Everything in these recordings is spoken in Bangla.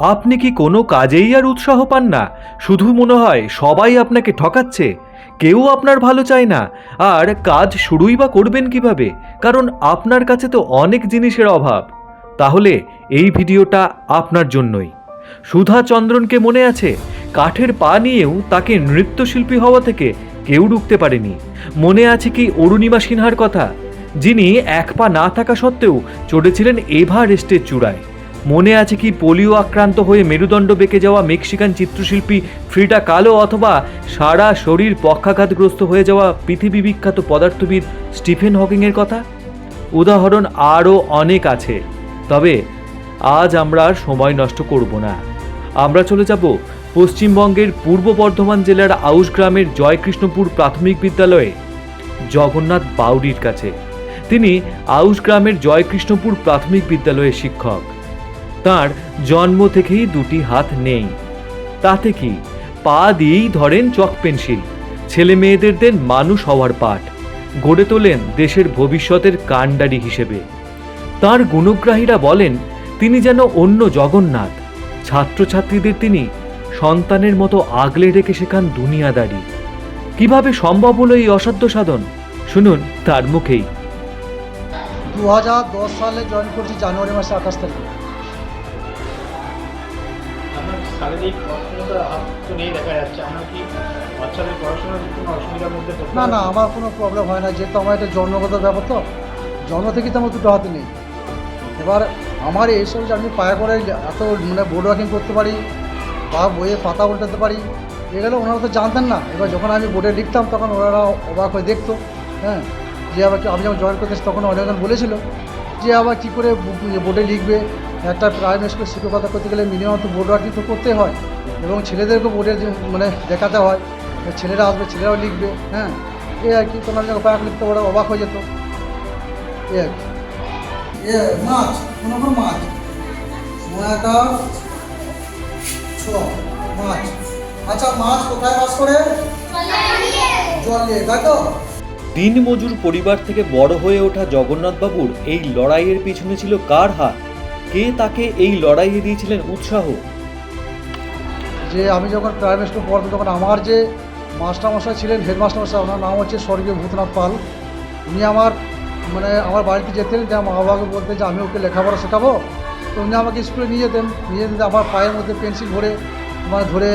আপনি কি কোনো কাজেই আর উৎসাহ পান না? শুধু মনে হয় সবাই আপনাকে ঠকাচ্ছে। কেউ আপনার ভালো চায় না। আর কাজ শুরুই বা করবেন কীভাবে? কারণ আপনার কাছে তো অনেক জিনিসের অভাব। তাহলে এই ভিডিওটা আপনার জন্যই। সুধা চন্দ্রনকে মনে আছে, কাঠের পা নিয়েও তাকে নৃত্যশিল্পী হওয়া থেকে কেউ রুখতে পারেনি। মনে আছে কি অরুণিমা সিনহার কথা? যিনি এক পা না থাকা সত্ত্বেও চড়েছিলেন এভারেস্টের চূড়ায়। মনে আছে কি পোলিও আক্রান্ত হয়ে মেরুদণ্ড বেঁকে যাওয়া মেক্সিকান চিত্রশিল্পী ফ্রিডা কালো অথবা সারা শরীর পক্ষাঘাতগ্রস্ত হয়ে যাওয়া পৃথিবী বিখ্যাত পদার্থবিদ স্টিফেন হকিংয়ের কথা? উদাহরণ আরও অনেক আছে, তবে আজ আমরা আর সময় নষ্ট করব না। আমরা চলে যাব পশ্চিমবঙ্গের পূর্ব বর্ধমান জেলার আউশ গ্রামের জয়কৃষ্ণপুর প্রাথমিক বিদ্যালয়ে, জগন্নাথ বাউরির কাছে। তিনি আউশ গ্রামের জয়কৃষ্ণপুর প্রাথমিক বিদ্যালয়ের শিক্ষক। তার জন্ম থেকেই দুটি হাত নেই। তাতে কি? পা দিয়েই ধরেন চক পেন্সিল। ছেলে মেয়েদের দেন মানুষ হওয়ার পাঠ। গড়ে তোলেন দেশের ভবিষ্যতের কাণ্ডারি হিসেবে। তার গুণগ্রাহীরা বলেন, তিনি যেন অন্য জগন্নাথ। ছাত্রছাত্রীদের তিনি সন্তানের মতো আগলে রেখে শেখান দুনিয়াদারি। কীভাবে সম্ভব হলো এই অসাধ্য সাধন? শুনুন তার মুখেই। দু হাজার দশ সালে জয়েন করছি জানুয়ারি মাসে আঠাশ তারিখে। শারীরিক অক্ষমতা তো নেই দেখা যাচ্ছে। আপনার কি বাচ্চাদের পড়াশোনার কোনো অসুবিধার মধ্যে না না আমার কোনো প্রবলেম হয় না যেহেতু আমার এটা জন্মগত ব্যাপার তো। জন্ম থেকেই তো আমার দুটো হাতে নেই। এবার আমার এইসব যে আমি পায়ে করে এত মানে বোর্ড ওয়াকিং করতে পারি বা বইয়ে পাতা উল্টাতে পারি এগুলো ওনারা তো জানতেন না। এবার যখন আমি বোর্ডে লিখতাম তখন ওনারা অবাক হয়ে দেখতো হ্যাঁ যে আবার কি- আমি যখন জয়েন করতে তখন অনেকজন বলেছিল যে আবার কী করে বোর্ডে লিখবে একটা প্রাইমারি স্কুলে শিক্ষকতা করতে গেলে মিনিমাম তো বোর্ড ওয়ার্কিং তো করতে হয়। এবং ছেলেদেরকে বোর্ডে মানে দেখাতে হয় ছেলেরা আসবে ছেলেরাও লিখবে হ্যাঁ এ আর কি। তোমার যখন পায়ে লিখতে ওরা অবাক হয়ে যেত। এই আর কি। এ মাছ কোন কোন মাছ। নয়টা ছ মাছ। আচ্ছা মাছ কোথায় বাস করে? জল। দিয়ে তাই তো? দিনমজুর পরিবার থেকে বড় হয়ে ওঠা জগন্নাথবাবুর এই লড়াইয়ের পিছনে ছিল কার হাত? কে তাকে এই লড়াইয়ে দিয়েছিলেন উৎসাহ? যে আমি যখন প্রাইমারি স্কুল পড়তাম তখন আমার যে মাস্টারমশাই ছিলেন হেডমাস্টার মশাই ওনার নাম হচ্ছে স্বর্গীয় ভূতনাথ পাল। উনি আমার মানে আমার বাড়িতে যেতেন, যে মা বাবাকে বলতেন যে আমি ওকে লেখাপড়া শেখাবো। তো উনি আমাকে স্কুলে নিয়ে যেতেন, নিয়ে যেতে আমার পায়ের মধ্যে পেন্সিল ভরে মানে ধরে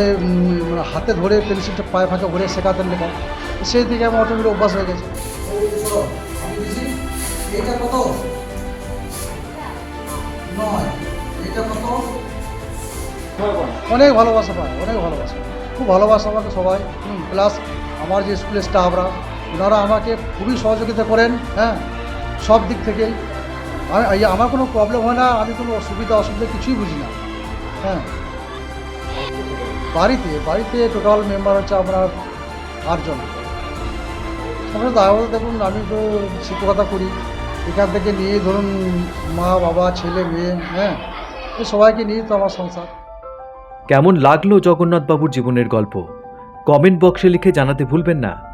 মানে হাতে ধরে পেন্সিলটা পায়ে ফাঁকে ভরে শেখাতেন লেখা। সেই থেকে আমার অটোমেটিক অভ্যাস হয়ে গেছে। এটা কত? নয়। এটা কত? অনেক ভালোবাসা পায় অনেক ভালোবাসা। খুব ভালোবাসা আমাকে সবাই। প্লাস আমার যে স্কুলের স্টাফরা ওনারা আমাকে খুবই সহযোগিতা করেন হ্যাঁ সব দিক থেকেই। আমি আমার কোনো প্রবলেম হয় না আমি কোনো অসুবিধা অসুবিধা কিছুই বুঝি না হ্যাঁ। বাড়িতে বাড়িতে টোটাল মেম্বার হচ্ছে আপনার আটজন। আমরা তারপরে দেখুন, আমি তো শিক্ষকতা করি। এখান থেকে নিয়ে ধরুন, মা, বাবা, ছেলে, মেয়ে হ্যাঁ সবাইকে নিয়ে তো আমার সংসার। কেমন লাগল জগন্নাথবাবুর জীবনের গল্প? কমেন্ট বক্সে লিখে জানাতে ভুলবেন না।